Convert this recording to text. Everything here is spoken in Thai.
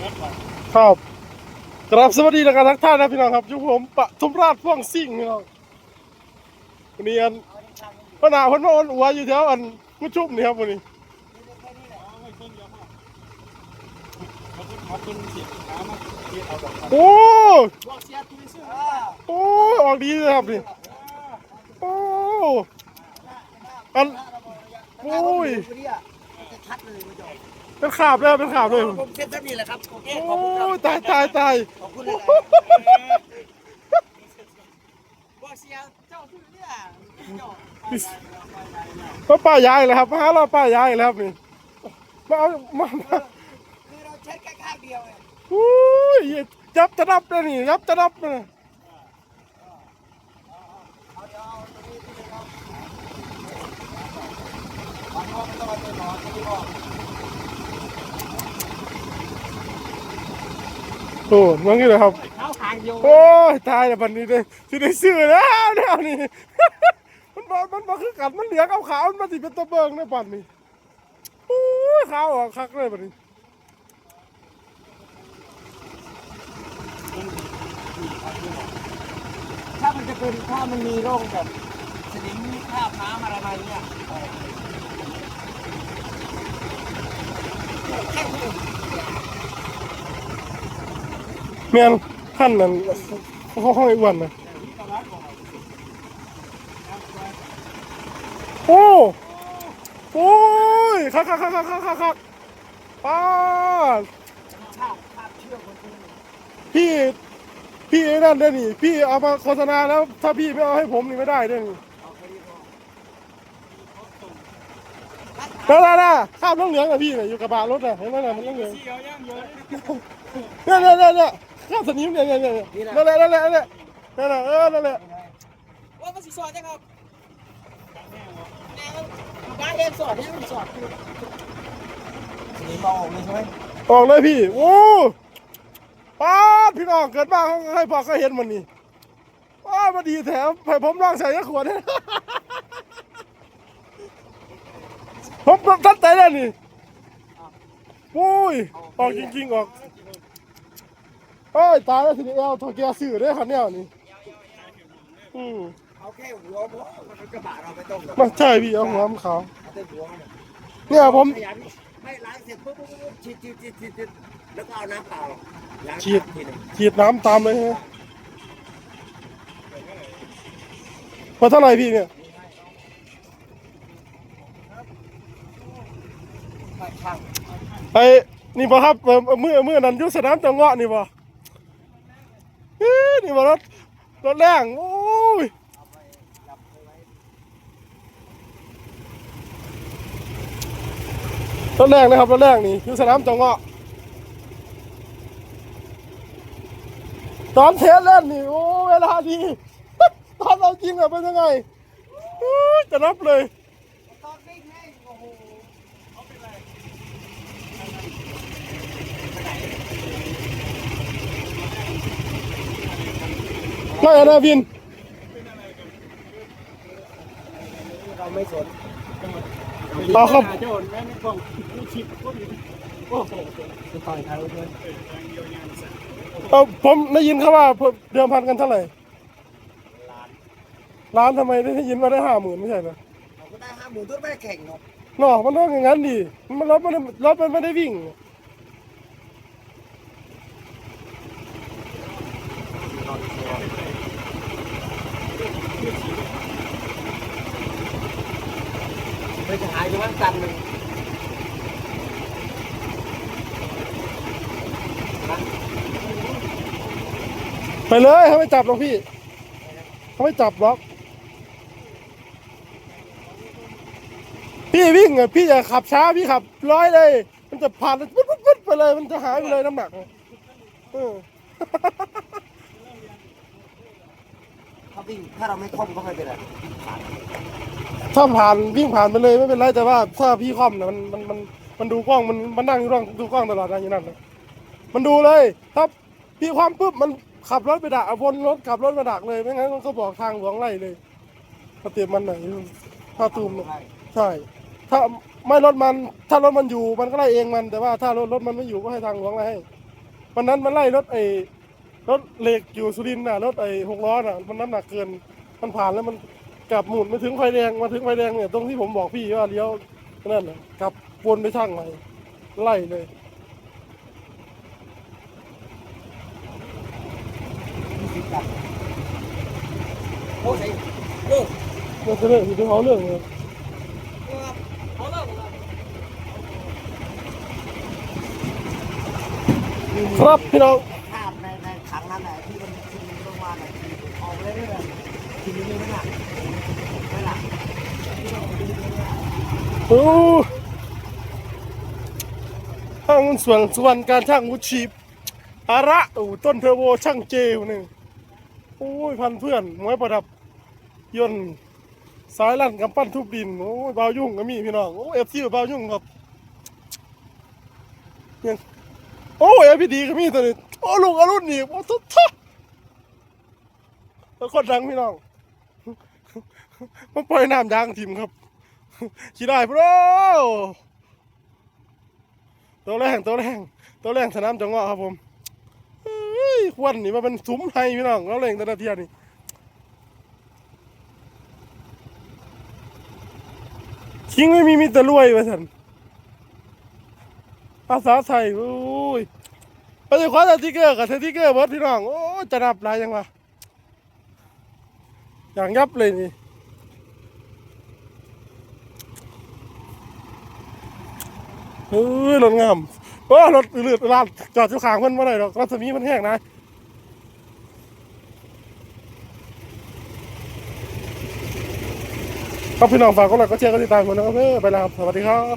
ครับกราบสวัสดีนะครับทักท่านนะพี่น้องครับอยุคผมปะทุมราชพ่วงซิ่งพี่น้องวันนี้อันพนาพนมาอ่อนอัวอยู่แถวอันกุชุบนี่ครับวันนี้เอาไว้เครื่องเดียพอเขาขึ้นเขาขึ้นเสียบขามาเทียบเอาดอกครับโอ้โอ้ออกดีเลยครับนี่โอ้อันโอ้ย ชัดเลยคุณจอยเป็นขาบแล้วเป็นขาบเลยผมเซ็นท่านนี่แหละครับโอเคโอ้ขอบคุณครับยตายตายตายขอบคุณเลยบอกเสียเจ้าชื่อเนี่ยเจ้ามาป้ายายเลยครับมาหาเราป้ายายเลยครับนี่มาเอามามาคือเราใช้แค่ข้างเดียวเองโอ้ยยับจะนับเลยนี่ยับจะนับเลยเอาเดี๋ยวเอาตรงนี้ที่เป็นเอา วันนอกไม่ต้องเอาตัวหนอนตัวนี้ออกโอ้มันงี้เลยครับเขาหางเดียวโอ้ยตายแล้วบันนี้เลยสิได้ซื้อแล้วเนี่ยนี่มันบ่มันบ่คือกันมันเหลืองเอาขาวมันมาสิเป็นตัวเบิงในบัดนี้โอ้ยขาวออกคักเลยบัดนี้ถ้ามันจะเป็นถ้ามันมีโรคแบบสนิมคราบน้ำอะไรมาเนี่ย แค่นี้แม่นขั้นนั้นเขาห้องไอ้วนนะโอ้โอ้ยคักคักคักคักคักคักป้าขาป้าพี่ พี่นั่นเด้อนี่พี่เอามาโฆษณาแล้ว ถ้าพี่ไม่เอาให้ผมนี่ไม่ได้เด้อนี่เอาแค่นี้พอ นั่นน่ะน่ะข้ามน้องเหลืองกับพี่น่ะอยู่กระบะรถน่ะเห็นไหมน่ะมันน้องเหลืองเสียวย่างเยอะเนี่ยเนี่ยเนี่ยเนี่ยข้ามสนิมเนี่ยเนี่ยเนี่ยนั่นแหละนั่นแหละนั่นแหละนั่นแหละเออนั่นแหละว่ามันสิสอดจังครับแม่มันบ้านเองสอดเนี่ยมันสอดคือสนิมเอาออกเลยใช่ไหมออกเลยพี่โอ้ป้าดพี่น้องเกิดมาเขาให้พอเขาเห็นมันนี่ป้าดมาดีแถมให้ผมลองใส่ยาขวดเนี่ย ผมตั้งใจแล้วนี่โอ้ยออกจริงๆออกโอ้ยตายแล้วทีนี้เอาทอแกสื่อได้คันเนี้ยนี่อืมเอาแค่หัวมันกระบะเราไม่ต้องไม่ใช่พี่เอาหัวมันขาวเอาแต่หัวมันเนี่ยผมไม่ล้างเสร็จปุ๊บปุ๊บฉีดฉีดฉีดฉีดแล้วก็เอาน้ำเปล่าล้างฉีดฉีดน้ำตามเลยใช่ไหมพอเท่าไหร่พี่เนี่ย ไม่ช่าง ไอ้นี่บ่ครับเอ่อมือมือนั้นยุสนามจังเงาะนี่บ่เอ้ยนี่บ่รถรถแรงโอ้ยรถแรงนะครับรถแรงนี่ยุสนามจังเงาะตอนเทสเล่นนี่โอ้เวลาดีตอนเราจริงอะเป็นยังไงจะนับเลย ตอนวิ่งให้โอ้โห ไม่อะนะวินเราไม่สนเอาครับโจนแม่ไม่คงลูกชิบคนโอ้โหจะต่อยใครเพื่อนเอาผมได้ยินเขาว่าเดิมพันกันเท่าไหร่ล้านทำไมได้ยินว่าได้ห้าหมื่นไม่ใช่เหรอเราก็ได้ห้าหมื่นตัวไม่ได้แข่งเนาะเนาะมันต้องอย่างนั้นดิมันรถมันรถมันไม่ได้วิ่ง ไม่จะหายไปวันจันทร์หนึ่งไปเลยเขาไม่จับหรอกพี่เขาไม่จับหรอก พี่วิ่งอะพี่อย่าขับช้าพี่ขับร้อยเลย มันจะผ่านปุ๊บปุ๊บปุ๊บไปเลย มันจะหายไปเลยน้ำหนักเออถ้าวิ่งถ้าเราไม่คล่อมก็ไม่เป็นไร ถ้าผ่านวิ่งผ่านไปเลยไม่เป็นไรแต่ว่าถ้าพี่คอมเนี่ยมันมันมันมันดูกล้องมันมันนั่งอยู่กล้องดูกล้องตลอดนะอยู่นั่นน่ะมันดูเลยถ้าพี่คว่ำปุ๊บมันขับรถไปดักวนรถขับรถมาดักเลยไม่งั้นมันก็บอกทางหลวงไล่เลยก็เตรียมมันไหนถ้าตูมใช่ ถ้าไม่รถมัน ถ้ารถมันอยู่มันก็ไล่เองมันแต่ว่าถ้ารถรถมันไม่อยู่ก็ให้ทางหลวงไล่ให้วันนั้นมันไล่รถไอ้รถเหล็กอยู่สุรินทร์น่ะรถไอ้หกล้อน่ะมันน้ำหนักเกิน มันผ่านแล้วมัน กลับหมุนมาถึงไฟแดงมาถึงไฟแดงเนี่ยตรงที่ผมบอกพี่ว่าเลี้ยวนั่นนะกลับวนไปช่างใหม่ไล่เลยโอ้ยเลิกมันจะเรื่องที่เขาเรื่องเลยครับพี่น้อง ภาพในในครั้งนั้นแหละที่มันที่มันลงมาเนี่ยออกเลยด้วยทีนี้ไม่หนักไม่หนัก โอ้ห้างส่วนส่วนการช่างวุชีพอาระโอ้ต้นเทอร์โบช่างเจวหนึ่งโอ้ยพันเพื่อนมวยประดับยนต์สายลั่นกำปั้นทุบดินโอ้ยเบายุ่งก็มีพี่น้องโอ้เอฟซีเบายุ่งครับยังโอ้ยเอพีดีก็มีตัวนี้โอ้ลุงอรุณนี่โอ้ทุบทุบแล้วคนดังพี่น้องมาปล่อยน้ำยางทิมครับ ขี่ได้พร้ตัวแรงตัวแรงตัวแรงสนามจังหวะครับผมเฮ้ยควันนี่มาเป็นซุ้มไห้พี่น้องเราเล่งแต่ละเทียนี่คิงไม่มีมีแต่รวยไปสันภาษาไทยโอ้ยไปจะคว้าสติกเกอร์กับสติกเกอร์เบิร์ดพี่น้อง โอ้ยจะนับลายยังวะอย่างยับเลยนี่ เฮ้ยรถงามโอ้รถเลือดลาดจอดอยู่ข้างเพื่อนมาหน่อยหรอกรัศมีมันแห้งนะครับพี่น้องฝากก็ไลค์ก็แชร์ก็ติดตามกันนะครับเออไปแล้วครับ สวัสดีครับ